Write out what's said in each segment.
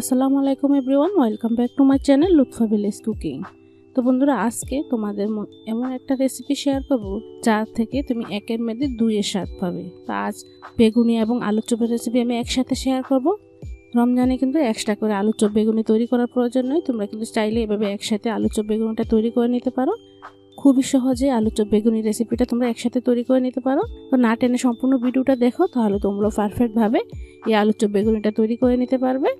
আসসালামু আলাইকুম everyone, welcome back to my channel Lutfa village cooking. তো বন্ধুরা, আজকে তোমাদের এমন একটা রেসিপি শেয়ার করব যার থেকে তুমি একের মধ্যে দুইয়ের স্বাদ পাবে। তো আজ বেগুনি এবং আলু চপের রেসিপি আমি একসাথে শেয়ার করব। রমজানে কিন্তু এক্সট্রা করে আলু চপ বেগুনি তৈরি করার প্রয়োজন নয় তোমরা কিন্তু চাইলে এভাবে একসাথে আলু চপ বেগুনিটা তৈরি করে নিতে পারো। খুবই সহজে আলু চপ বেগুনি রেসিপিটা তোমরা একসাথে তৈরি করে নিতে পারো। তো না টেনে সম্পূর্ণ ভিডিওটা দেখো, তাহলে তোমরা পারফেক্টভাবে এই আলু চপ বেগুনিটা তৈরি করে নিতে পারবে।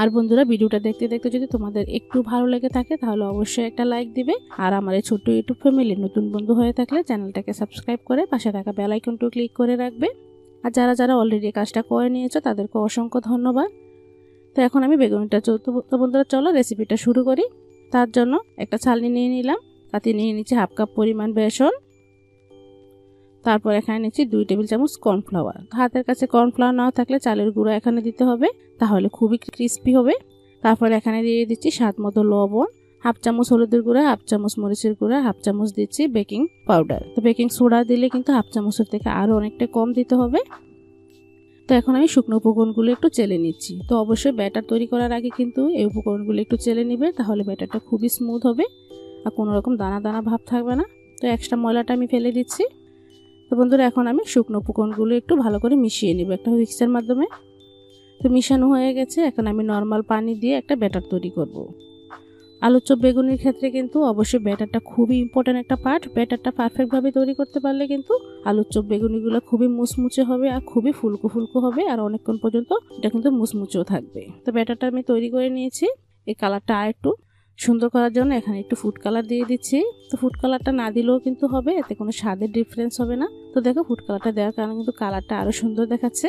আর বন্ধুরা ভিডিওটা দেখতে দেখতে যদি তোমাদের একটু ভালো লেগে থাকে, তাহলে অবশ্যই একটা লাইক দিবে। আর আমার এই ছোট্ট ইউটিউব ফ্যামিলির নতুন বন্ধু হয়ে থাকলে চ্যানেলটাকে সাবস্ক্রাইব করে পাশে থাকা বেল আইকনটিও ক্লিক করে রাখবে। আর যারা যারা অলরেডি কাজটা করে নিয়েছো, তাদেরকে অসংখ্য ধন্যবাদ। তো এখন আমি বেগুনটা তো বন্ধুরা চলো রেসিপিটা শুরু করি। তার জন্য একটা ছালনি নিয়ে নিলাম। তাতে নিয়ে নিচ্ছি হাফ কাপ পরিমাণ বেসন। তারপর এখানে নিচ্ছি দুই টেবিল চামচ কর্নফ্লাওয়ার। হাতের কাছে কর্নফ্লাওয়ার না থাকলে চালের গুঁড়ো এখানে দিতে হবে, তাহলে খুবই ক্রিস্পি হবে। তারপর এখানে দিয়ে দিচ্ছি স্বাদ মতো লবণ, হাফ চামচ হলুদের গুঁড়া, হাফ চামচ মরিচের গুঁড়া, হাফ চামচ দিচ্ছি বেকিং পাউডার। তো বেকিং সোডা দিলে কিন্তু হাফ চামচের থেকে আরও অনেকটা কম দিতে হবে। তো এখন আমি শুকনো উপকরণগুলো একটু চেলে নিচ্ছি। তো অবশ্যই ব্যাটার তৈরি করার আগে কিন্তু এই উপকরণগুলো একটু চেলে নিবে, তাহলে ব্যাটারটা খুবই স্মুথ হবে। আর কোনো রকম দানা দানা ভাব থাকবে না। তো এক্সট্রা ময়লাটা আমি ফেলে দিচ্ছি। তো বন্ধুরা, এখন আমি শুকনো উপকরণগুলো একটু ভালো করে মিশিয়ে নিব একটা হুইক্সের মাধ্যমে। তো মিশানো হয়ে গেছে, এখন আমি নর্মাল পানি দিয়ে একটা ব্যাটার তৈরি করব। আলুর চপ বেগুনির ক্ষেত্রে কিন্তু অবশ্যই ব্যাটারটা খুবই ইম্পর্ট্যান্ট একটা পার্ট ব্যাটারটা পারফেক্টভাবে তৈরি করতে পারলে কিন্তু আলুর চপ বেগুনিগুলো খুবই মুচমুচে হবে আর খুবই ফুলকো ফুলকো হবে আর অনেকক্ষণ পর্যন্ত এটা কিন্তু মুচমুচেও থাকবে। তো ব্যাটারটা আমি তৈরি করে নিয়েছি। এই কালারটা আর একটু সুন্দর করার জন্য এখানে একটু ফুড কালার দিয়ে দিচ্ছি। তো ফুড কালারটা না দিলেও কিন্তু হবে, এতে কোনো স্বাদের ডিফারেন্স হবে না। তো দেখো ফুড কালারটা দেওয়ার কারণে কিন্তু কালারটা আরও সুন্দর দেখাচ্ছে।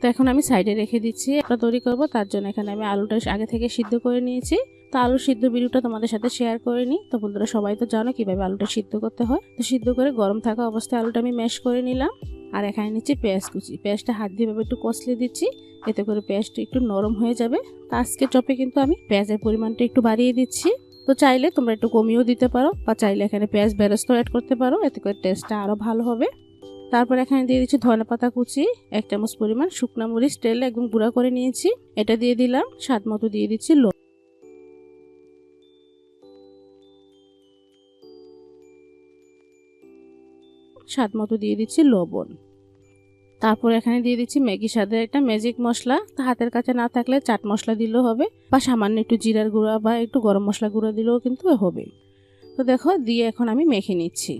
তো এখন আমি সাইডে রেখে দিচ্ছি একটা তৈরি করব, তার জন্য এখানে আমি আলুটা আগে থেকে সিদ্ধ করে নিয়েছি। তো আলুর সিদ্ধ ভিডিওটা তোমাদের সাথে শেয়ার করে নিই। তো বন্ধুরা সবাই তো জানো কীভাবে আলুটা সিদ্ধ করতে হয়। তো সিদ্ধ করে গরম থাকা অবস্থায় আলুটা আমি ম্যাশ করে নিলাম। আর এখানে নিচ্ছি পেঁয়াজ কুচি। পেঁয়াজটা হাত দিয়ে একটু কষলে দিচ্ছি, এতে করে পেঁয়াজটা একটু নরম হয়ে যাবে। তো আজকে চপে কিন্তু আমি পেঁয়াজের পরিমাণটা একটু বাড়িয়ে দিচ্ছি। তো চাইলে তোমরা একটু কমিয়েও দিতে পারো, বা চাইলে এখানে পেঁয়াজ বেরস্ত অ্যাড করতে পারো, এতে করে টেস্টটা আরও ভালো হবে। তারপর এখানে দিয়ে দিচ্ছি ধনে পাতা কুচি, এক চামচ পরিমাণ শুকনা মরিচ তেল, একদম গুঁড়া করে নিয়েছি। এটা দিয়ে দিলাম, স্বাদ মতো দিয়ে দিচ্ছি স্বাদ মতো দিয়ে দিচ্ছি লবণ। তারপর এখানে দিয়ে দিচ্ছি ম্যাগি স্বাদের একটা ম্যাজিক মশলা। হাতের কাছে না থাকলে চাট মশলা দিলেও হবে বা সামান্য একটু জিরার গুঁড়া বা একটু গরম মশলা গুঁড়া দিলেও কিন্তু হবে। তো দেখো, দিয়ে এখন আমি মেখে নিচ্ছি।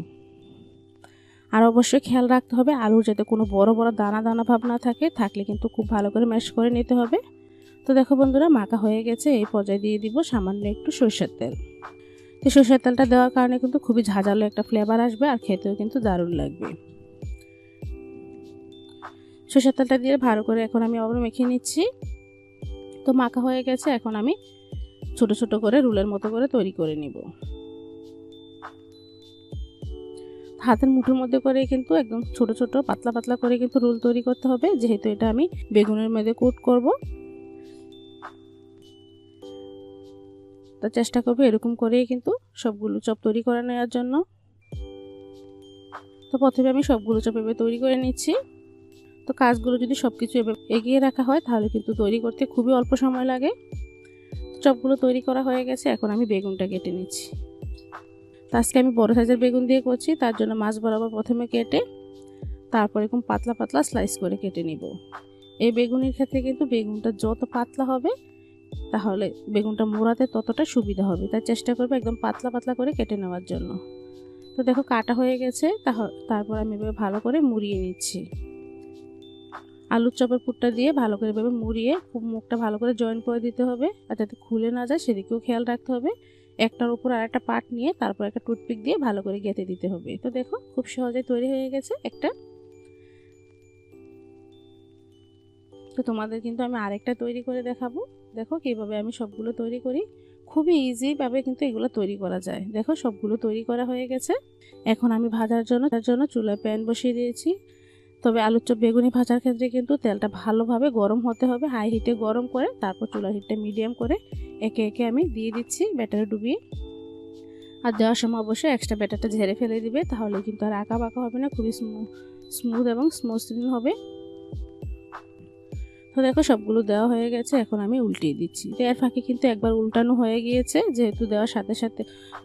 আর অবশ্যই খেয়াল রাখতে হবে, আলুর যাতে কোনো বড় বড় দানা দানা ভাব না থাকে, থাকলে কিন্তু খুব ভালো করে ম্যাশ করে নিতে হবে। তো দেখো বন্ধুরা, মাখা হয়ে গেছে, এই পর্যায়ে দিয়ে দিব সামান্য একটু সরষের তেল। তো সরষের তেলটা দেওয়ার কারণে কিন্তু খুবই ঝাঁঝালো একটা ফ্লেভার আসবে আর খেতেও কিন্তু দারুণ লাগবে। সরষের তেলটা দিয়ে ভালো করে এখন আমি আবার মেখে নিচ্ছি। তো মাখা হয়ে গেছে, এখন আমি ছোট ছোট করে রুলের মতো করে তৈরি করে নিব। হাতের মুঠোর মধ্যে করে কিন্তু একদম ছোট ছোট পাতলা পাতলা করে কিন্তু রোল তৈরি করতে হবে। যেহেতু এটা আমি বেগুনের মধ্যে কোট করব। তো চেষ্টা করবে এরকম করেই কিন্তু সবগুলো চপ তৈরি করে নেওয়ার জন্য। তো প্রথমে আমি সবগুলো চপ এভাবে তৈরি করে নিচ্ছি। তো কাজগুলো যদি সব কিছু এগিয়ে রাখা হয়, তাহলে কিন্তু তৈরি করতে খুবই অল্প সময় লাগে। চপগুলো তৈরি করা হয়ে গেছে, এখন আমি বেগুনটা কেটে নিচ্ছি। তো আজকে আমি বড় সাইজের বেগুন দিয়ে করছি, তার জন্য মাছ বরাবর প্রথমে কেটে তারপর এরকম পাতলা পাতলা স্লাইস করে কেটে নিব। এই বেগুনের ক্ষেত্রে কিন্তু বেগুনটা যত পাতলা হবে তাহলে বেগুনটা মোড়াতে ততটা সুবিধা হবে। তাই চেষ্টা করবে একদম পাতলা পাতলা করে কেটে নেওয়ার জন্য। তো দেখো কাটা হয়ে গেছে তারপর আমি এভাবে ভালো করে মুড়িয়ে নিচ্ছি। আলুর চপের পুরটা দিয়ে ভালো করে এভাবে মুড়িয়ে খুব মুখটা ভালো করে জয়েন করে দিতে হবে আর যাতে খুলে না যায় সেদিকেও খেয়াল রাখতে হবে। একটার উপর আর একটা পাট নিয়ে তারপর একটা টুথপিক দিয়ে ভালো করে গেঁথে দিতে হবে। তো দেখো খুব সহজে তৈরি হয়ে গেছে একটা। তো তোমাদের কিন্তু আমি আরেকটা তৈরি করে দেখাবো। দেখো কীভাবে আমি সবগুলো তৈরি করি। খুবই ইজিভাবে কিন্তু এগুলো তৈরি করা যায়। দেখো সবগুলো তৈরি করা হয়ে গেছে। এখন আমি ভাজার জন্য তার জন্য চুলায় প্যান বসিয়ে দিয়েছি। তবে আলুর চপ বেগুনি ভাজার ক্ষেত্রে কিন্তু তেলটা ভালোভাবে গরম হতে হবে হাই হিটে গরম করে তারপর চুলার হিটটা মিডিয়াম করে একে একে আমি দিয়ে দিচ্ছি ব্যাটারে ডুবিয়ে। আর দেওয়ার সময় অবশ্যই এক্সট্রা ব্যাটারটা ঝেড়ে ফেলে দিবে, তাহলে কিন্তু আর আঁকা বাঁকা হবে না, খুবই স্মুথ এবং স্মুথ হবে। তো দেখো সবগুলো দেওয়া হয়ে গেছে, এখন আমি উল্টিয়ে দিচ্ছি। তো ফাঁকে কিন্তু একবার উল্টানো হয়ে গিয়েছে, যেহেতু দেওয়ার সাথে সাথে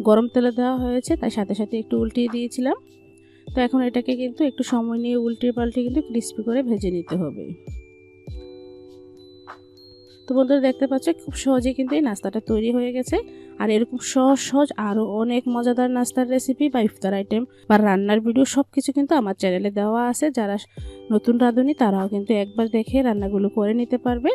গরম তেলে দেওয়া হয়েছে, তাই সাথে সাথে একটু উল্টিয়ে দিয়েছিলাম। তো এখন এটাকে কিন্তু একটু সময় নিয়ে উল্টিয়ে পাল্টে কিন্তু ক্রিস্পি করে ভেজে নিতে হবে। তো বন্ধুরা দেখতে পাচ্ছ, খুব সহজে কিন্তু এই নাস্তাটা তৈরি হয়ে গেছে। আর এরকম সহজ সহজ আরও অনেক মজাদার নাস্তার রেসিপি বা ইফতার আইটেম বা রান্নার ভিডিও সব কিছু কিন্তু আমার চ্যানেলে দেওয়া আছে। যারা নতুন রাঁধুনি, তারাও কিন্তু একবার দেখে রান্নাগুলো করে নিতে পারবে।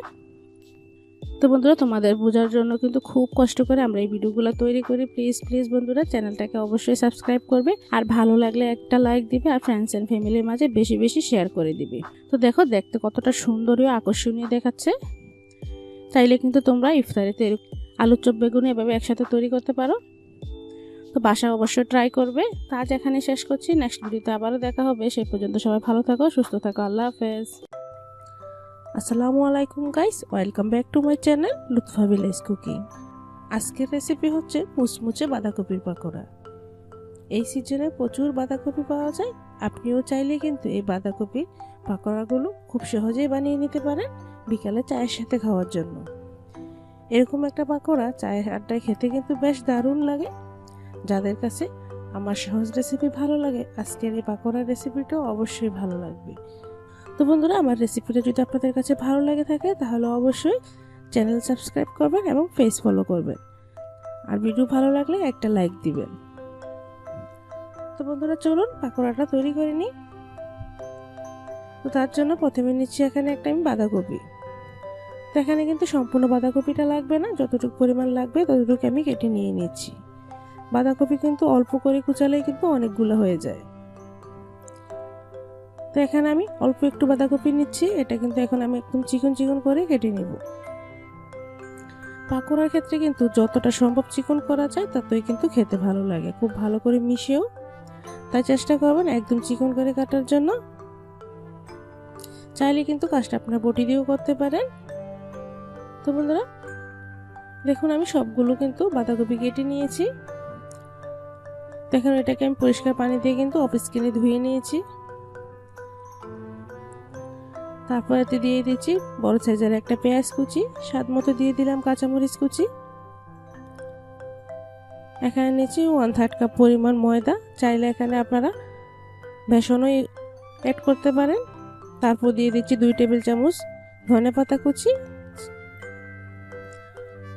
তো বন্ধুরা, তোমাদের বোঝার জন্য কিন্তু খুব কষ্ট করে আমরা এই ভিডিওগুলো তৈরি করি। প্লিজ প্লিজ বন্ধুরা চ্যানেলটাকে অবশ্যই সাবস্ক্রাইব করবে। আর ভালো লাগলে একটা লাইক দিবে আর ফ্রেন্ডস অ্যান্ড ফ্যামিলির মাঝে বেশি বেশি শেয়ার করে দিবে। তো দেখো, দেখতে কতটা সুন্দরীয় আকর্ষণীয় দেখাচ্ছে। চাইলে কিন্তু তোমরা ইফতারিতে আলুর চপ, বেগুনি এভাবে একসাথে তৈরি করতে পারো। তো বাসা অবশ্যই ট্রাই করবে। তো আজ এখানে শেষ করছি। নেক্সট ভিডিওতে আবারও দেখা হবে। সেই পর্যন্ত সবাই ভালো থাকো, সুস্থ থাকো। আল্লাহ হাফেজ। আসসালামু আলাইকুম guys welcome back to my channel Lutfa village cooking আজকের রেসিপি হচ্ছে মুচমুচে বাঁধাকপির পাকোড়া। এই সিজনে প্রচুর বাঁধাকপি পাওয়া যায়। আপনিও চাইলে কিন্তু এই বাঁধাকপির পাকোড়াগুলো খুব সহজেই বানিয়ে নিতে পারেন বিকালে চায়ের সাথে খাওয়ার জন্য। এরকম একটা পাকোড়া চায়ের আড্ডায় খেতে কিন্তু বেশ দারুণ লাগে। যাদের কাছে আমার সহজ রেসিপি ভালো লাগে, আজকের এই পাকোড়ার রেসিপিটাও অবশ্যই ভালো লাগবে। তো বন্ধুরা, আমার রেসিপিটা যদি আপনাদের কাছে ভালো লাগে থাকে, তাহলে অবশ্যই চ্যানেল সাবস্ক্রাইব করবেন এবং ফেস ফলো করবেন। আর ভিডিও ভালো লাগলে একটা লাইক দিবেন। তো বন্ধুরা, চলুন পাকোড়াটা তৈরি করে নিই। তো তার জন্য প্রথমে নিচ্ছি এখানে একটা আমি বাঁধাকপি। তো এখানে কিন্তু সম্পূর্ণ বাঁধাকপিটা লাগবে না, যতটুকু পরিমাণ লাগবে ততটুকু আমি কেটে নিয়ে নিচ্ছি। বাঁধাকপি কিন্তু অল্প করে কুচালেই কিন্তু অনেকগুলো হয়ে যায়। তো এখানে আমি অল্প একটু বাঁধাকপি নিচ্ছি, এটা কিন্তু এখন আমি একদম চিকন চিকন করে কেটে নিব। পাকোড়ার ক্ষেত্রে কিন্তু যতটা সম্ভব চিকন করা যায়, ততই কিন্তু খেতে ভালো লাগে, খুব ভালো করে মিশেও। তাই চেষ্টা করবেন একদম চিকন করে কাটার জন্য। চাইলে কিন্তু কাজটা আপনারা বটি দিয়েও করতে পারেন। তো বন্ধুরা, দেখুন আমি সবগুলো কিন্তু বাঁধাকপি কেটে নিয়েছি। দেখুন, এটাকে আমি পরিষ্কার পানি দিয়ে কিন্তু অফিস কিনে ধুয়ে নিয়েছি। তারপর এতে দিয়ে দিচ্ছি বড় সাইজের একটা পেঁয়াজ কুচি, স্বাদ মতো দিয়ে দিলাম কাঁচামরিচ কুচি। এখানে নিচ্ছি ওয়ান থার্ড কাপ পরিমাণ ময়দা, চাইলে এখানে আপনারা বেসনও অ্যাড করতে পারেন। তারপর দিয়ে দিচ্ছি দুই টেবিল চামচ ধনে পাতা কুচি,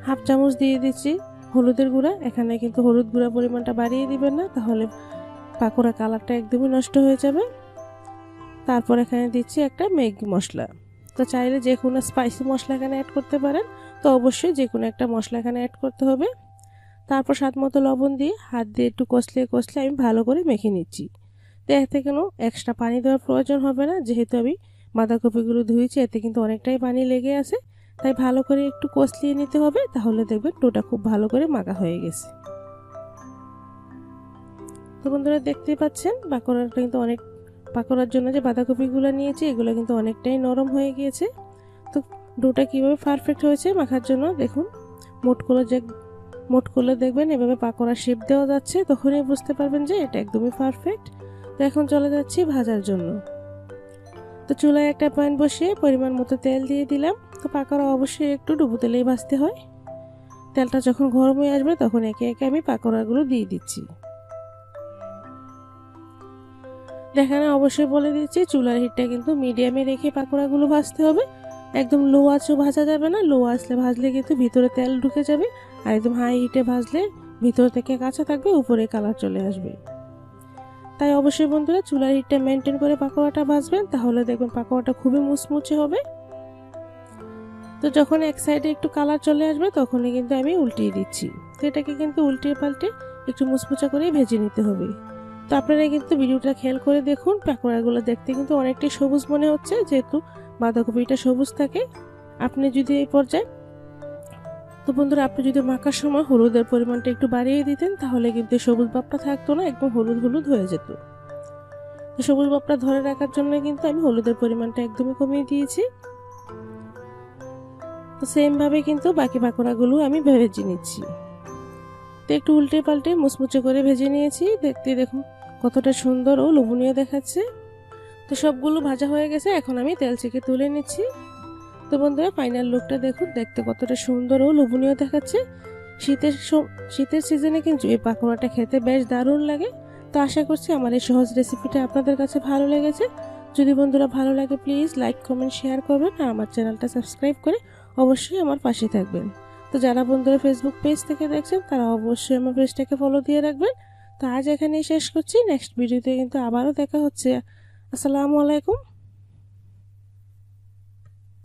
হাফ চামচ দিয়ে দিচ্ছি হলুদের গুঁড়া। এখানে কিন্তু হলুদ গুঁড়া পরিমাণটা বাড়িয়ে দিবেন না, তাহলে পাকোড়া কালারটা একদমই নষ্ট হয়ে যাবে। তারপর এখানে দিচ্ছি একটা ম্যাগি মশলা। তো চাইলে যে কোনো স্পাইসি মশলা এখানে অ্যাড করতে পারেন, তো অবশ্যই যে কোনো একটা মশলা এখানে অ্যাড করতে হবে। তারপর স্বাদ মতো লবণ দিয়ে হাত দিয়ে একটু কষলে কষলে আমি ভালো করে মেখে নিচ্ছি। তো এতে কোনো এক্সট্রা পানি দেওয়ার প্রয়োজন হবে না। যেহেতু আমি বাঁধাকপিগুলো ধুয়েছি, এতে কিন্তু অনেকটাই পানি লেগে আছে। তাই ভালো করে একটু কষলিয়ে নিতে হবে, তাহলে দেখবেন টোটা খুব ভালো করে মাখা হয়ে গেছে। তো বন্ধুরা, দেখতেই পাচ্ছেন বাঁকড়াটা কিন্তু অনেক, পাকোড়ার জন্য যে বাঁধাকপিগুলো নিয়েছি, এগুলো কিন্তু অনেকটাই নরম হয়ে গিয়েছে। তো ডোটা কীভাবে পারফেক্ট হয়েছে মাখার জন্য, দেখুন। মোট করে যে, মোট করলে দেখবেন এভাবে পাকোড়া শেপ দেওয়া যাচ্ছে, তখনই বুঝতে পারবেন যে এটা একদমই পারফেক্ট তো এখন চলে যাচ্ছি ভাজার জন্য। তো চুলায় একটা প্যান বসিয়ে পরিমাণ মতো তেল দিয়ে দিলাম। তো পাকোড়া অবশ্যই একটু ডুবো তেলেই ভাজতে হয়। তেলটা যখন গরম হয়ে আসবে তখন একে একে আমি পাকোড়াগুলো দিয়ে দিচ্ছি। এখানে অবশ্যই বলে দিচ্ছি, চুলার হিটটা কিন্তু মিডিয়ামে রেখে পাকোড়াগুলো ভাজতে হবে। একদম লো আঁচও ভাজা যাবে না লো আসলে ভাজলে কিন্তু ভিতরে তেল ঢুকে যাবে। আর একদম হাই হিটে ভাজলে ভিতর থেকে কাঁচা থাকবে, উপরে কালার চলে আসবে। তাই অবশ্যই বন্ধুরা চুলার হিটটা মেনটেন করে পাকোড়াটা ভাজবেন, তাহলে দেখবেন পাকোড়াটা খুবই মুচমুচে হবে। তো যখন এক সাইডে একটু কালার চলে আসবে, তখনই কিন্তু আমি উল্টিয়ে দিচ্ছি। তো এটাকে কিন্তু উল্টিয়ে পাল্টে একটু মুচমুচা করেই ভেজে নিতে হবে। তো আপনারা কিন্তু ভিডিওটা খেয়াল করে দেখুন, পাকোড়াগুলো দেখতে কিন্তু অনেকটাই সবুজ মনে হচ্ছে, যেহেতু বাঁধাকপিটা সবুজ থাকে। আপনি যদি এই পর্যায়ে তো বন্ধুরা, আপনি যদি মাখার সময় হলুদের পরিমাণটা একটু বাড়িয়ে দিতেন, তাহলে কিন্তু সবুজ বাপটা থাকতো না, একদম হলুদ হলুদ হয়ে যেত। তো সবুজ বাপটা ধরে রাখার জন্য কিন্তু আমি হলুদের পরিমাণটা একদমই কমিয়ে দিয়েছি। তো সেমভাবে কিন্তু বাকি পাকোড়াগুলো আমি ভেজে নিচ্ছি। তো একটু উল্টে পাল্টে মুচমুচে করে ভেজে নিয়েছি। দেখতে দেখুন কতটা সুন্দর ও লোভনীয় দেখাচ্ছে। তো সবগুলো ভাজা হয়ে গেছে, এখন আমি তেল থেকে তুলে নিচ্ছি। তো বন্ধুরা ফাইনাল লুকটা দেখুন। দেখতে কতটা সুন্দর ও লোভনীয় দেখাচ্ছে। শীতের শীতের সিজনে কিন্তু এই পাকোড়াটা খেতে বেশ দারুণ লাগে। তো আশা করছি আমার এই সহজ রেসিপিটা আপনাদের কাছে ভালো লেগেছে। যদি বন্ধুরা ভালো লাগে প্লিজ লাইক কমেন্ট শেয়ার করবেন আর আমার চ্যানেলটা সাবস্ক্রাইব করে অবশ্যই আমার পাশে থাকবেন। তো যারা বন্ধুরা ফেসবুক পেজ থেকে দেখছেন, তারা অবশ্যই আমার পেজটাকে ফলো দিয়ে রাখবেন। তো আজ এখানেই শেষ করছি। নেক্সট ভিডিওতে কিন্তু আবারও দেখা হচ্ছে। আসসালামু আলাইকুম।